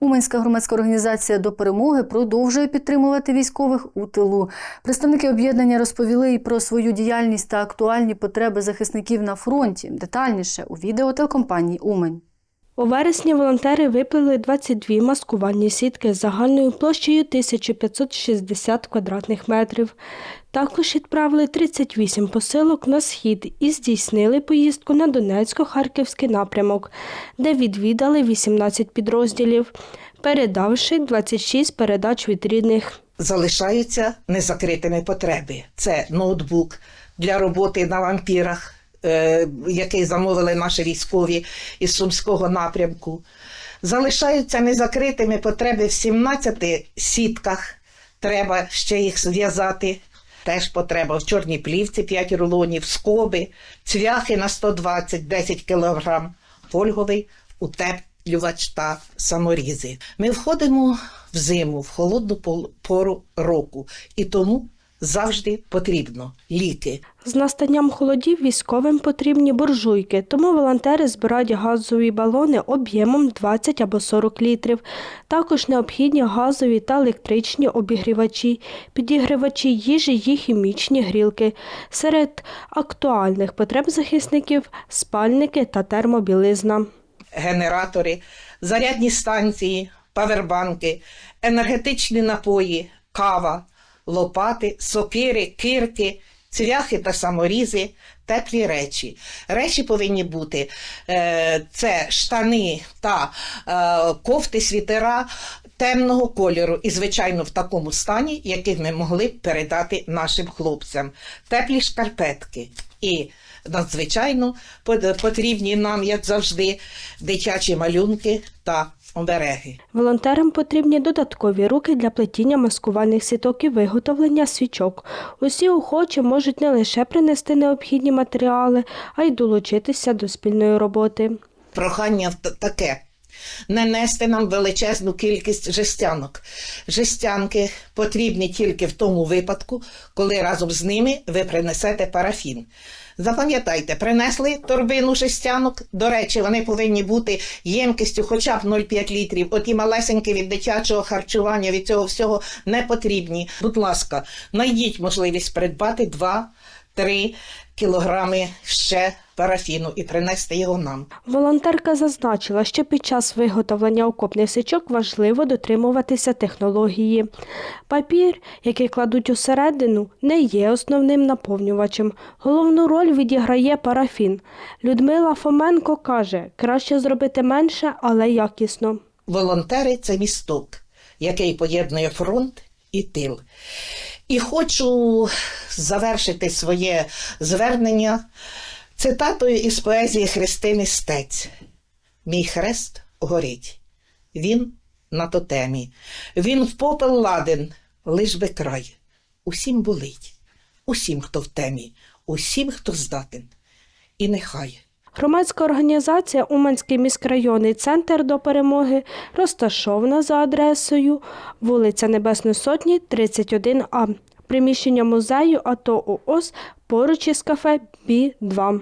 Уманська громадська організація до перемоги продовжує підтримувати військових у тилу. Представники об'єднання розповіли і про свою діяльність та актуальні потреби захисників на фронті. Детальніше у відео телекомпанії Умань. У вересні волонтери виплели 22 маскувальні сітки з загальною площею 1560 квадратних метрів. Також відправили 38 посилок на схід і здійснили поїздку на Донецько-Харківський напрямок, де відвідали 18 підрозділів, передавши 26 передач від рідних. залишаються незакритими потреби. Це ноутбук для роботи на вампірах, який замовили наші військові із Сумського напрямку. Залишаються незакритими потреби в 17 сітках. Треба ще їх зв'язати. Теж потреба в чорній плівці 5 рулонів, скоби, цвяхи на 120 10 кг, фольговий утеплювач та саморізи. Ми входимо в зиму, в холодну пору року, і тому завжди потрібно ліки. З настанням холодів військовим потрібні буржуйки, тому волонтери збирають газові балони об'ємом 20 або 40 літрів. Також необхідні газові та електричні обігрівачі, підігрівачі їжі і хімічні грілки. Серед актуальних потреб захисників спальники та термобілизна. генератори, зарядні станції, павербанки, енергетичні напої, кава, лопати, сокири, кирки, цвяхи та саморізи, теплі речі. Речі повинні бути е, це штани та е, кофти, світера темного кольору і, звичайно, в такому стані, яких ми могли б передати нашим хлопцям. Теплі шкарпетки і надзвичайно потрібні нам, як завжди, дитячі малюнки та. Волонтерам потрібні додаткові руки для плетіння маскувальних сіток і виготовлення свічок. Усі охочі можуть не лише принести необхідні матеріали, а й долучитися до спільної роботи. Прохання таке. Не нести нам величезну кількість жестянок. Жестянки потрібні тільки в тому випадку, коли разом з ними ви принесете парафін. Запам'ятайте, принесли торбину жестянок. До речі, вони повинні бути ємкістю хоча б 0,5 літрів. Оті малесенькі від дитячого харчування, від цього всього не потрібні. Будь ласка, знайдіть можливість придбати 2-3 кілограми ще парафіну і принести його нам. Волонтерка зазначила, що під час виготовлення окопних січок важливо дотримуватися технології. Папір, який кладуть усередину, не є основним наповнювачем. Головну роль відіграє парафін. Людмила Фоменко каже, краще зробити менше, але якісно. Волонтери це місток, який поєднує фронт і тил. І хочу завершити своє звернення цитатою із поезії Христини Стець. Мій хрест горить. Він на тотемі. Він в попел ладен, лиш би край. Усім болить, усім, хто в темі, усім, хто здатен. І нехай. Громадська організація Уманський міськрайонний центр до перемоги розташована за адресою вулиця Небесної Сотні, 31А. Приміщення музею АТО ООС поруч із кафе Бі 2